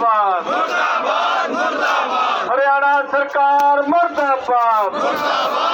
ਮੁਰਦਾਬਾਦ। ਮੁਰਦਾਬਾਦ ਮੁਰਦਾਬਾਦ। ਹਰਿਆਣਾ ਸਰਕਾਰ ਮੁਰਦਾਬਾਦ। ਮੁਰਦਾਬਾਦ।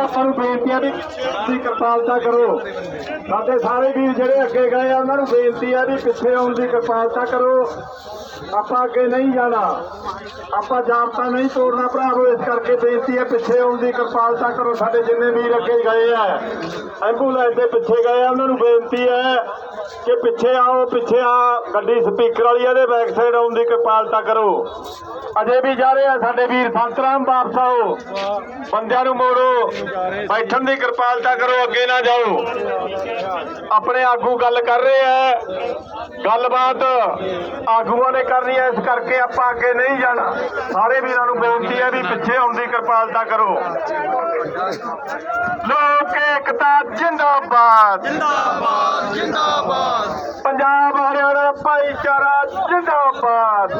ਜੀ ਸਾਰੇ ਪਾਪਾਂ ਨੂੰ ਵੀ ਦੀ ਕਿਰਪਾਲਤਾ ਕਰੋ। ਸਾਡੇ ਸਾਰੇ ਵੀਰ ਜਿਹੜੇ ਅੱਗੇ ਗਏ ਆ ਉਹਨਾਂ ਨੂੰ ਬੇਨਤੀ ਆ ਵੀ ਪਿੱਛੇ ਆਉਣ ਦੀ ਕਿਰਪਾਲਤਾ ਕਰੋ। ਆਪਾਂ ਅੱਗੇ ਨਹੀਂ ਜਾਣਾ। ਆਪਾਂ ਜਾਬਤਾ ਨਹੀਂ ਤੋੜਨਾ ਭਰਾਵੋ ਇਸ ਕਰਕੇ ਬੇਨਤੀ ਹੈ ਪਿੱਛੇ ਆਉਣ ਦੀ ਕਿਰਪਾਲਤਾ ਕਰੋ। ਸਾਡੇ ਜਿੰਨੇ ਵੀਰ ਅੱਗੇ ਗਏ ਆ ਐਂਬੂਲੈਂਸ ਦੇ ਪਿੱਛੇ ਗਏ ਆ ਉਹਨਾਂ ਨੂੰ ਬੇਨਤੀ ਹੈ ਕਿ ਪਿੱਛੇ ਆਓ ਪਿੱਛੇ ਆ। ਗੱਡੀ ਸਪੀਕਰ ਵਾਲੀ ਆ, ਇਹਦੇ ਬੈਕ ਸਾਈਡ ਆਉਣ ਦੀ ਕਿਰਪਾਲਤਾ ਕਰੋ। ਅਜੇ ਵੀ ਜਾ ਰਹੇ ਆ ਸਾਡੇ ਵੀਰ ਸੰਤਰਾਮ ਵਾਪਸ ਆਓ। ਬੰਦਿਆਂ ਨੂੰ ਮੋੜੋ। ਬੈਠਣ ਦੀ ਕਿਰਪਾਲਤਾ ਕਰੋ ਅੱਗੇ ਨਾ ਜਾਓ। ਆਪਣੇ ਆਗੂ ਗੱਲ ਕਰ ਰਹੇ ਆ ਗੱਲਬਾਤ ਆਗੂਆਂ ਨੇ ਕਰਨੀ ਹੈ ਇਸ ਕਰਕੇ ਆਪਾਂ ਅੱਗੇ ਨਹੀਂ ਜਾਣਾ। ਸਾਰੇ ਵੀਰਾਂ ਨੂੰ ਬੇਨਤੀ ਹੈ ਵੀ ਪਿੱਛੇ ਆਉਣ ਦੀ ਕਿਰਪਾਲਤਾ ਕਰੋ। ਲੋਕ ਏਕਤਾ ਜਿੰਦਾਬਾਦ। ਜਿੰਦਾਬਾਦ ਜਿੰਦਾਬਾਦ। ਪੰਜਾਬ ਹਰਿਆਣਾ ਭਾਈਚਾਰਾ ਜਿੰਦਾਬਾਦ।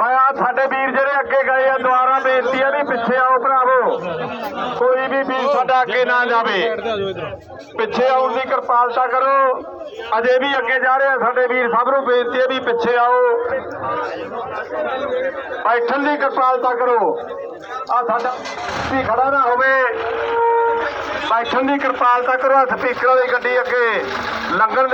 ਮੈਂ ਆ ਸਾਡੇ ਵੀਰ ਜਿਹੜੇ ਅੱਗੇ ਗਏ ਆ ਦੁਆਰਾ ਬੇਨਤੀ ਹੈ ਵੀ ਪਿੱਛੇ ਆਓ ਭਰਾਵੋ ਕੋਈ ਵੀ ਵੀਰ ਸਾਡਾ ਅੱਗੇ ਨਾ ਜਾਵੇ। ਪਿੱਛੇ ਆਉਣ ਦੀ ਕਿਰਪਾਲਤਾ ਕਰੋ। ਅਜੇ ਵੀ ਅੱਗੇ ਜਾ ਰਹੇ ਆ ਸਾਡੇ ਵੀਰ ਸਭ ਨੂੰ ਬੇਨਤੀ ਹੈ ਵੀ ਪਿੱਛੇ ਆਓ। ਬੈਠਣ ਦੀ ਕਿਰਪਾਲਤਾ ਕਰੋ। ਆ ਸਾਡਾ ਵੀ ਖੜਾ ਨਾ ਹੋਵੇ। ਬੈਠਣ ਦੀ ਕਿਰਪਾਲਤਾ ਕਰੋ ਸਪੀਕਰ ਵਾਲੀ ਗੱਡੀ ਅੱਗੇ। ਲੰਘਣ ਦੇ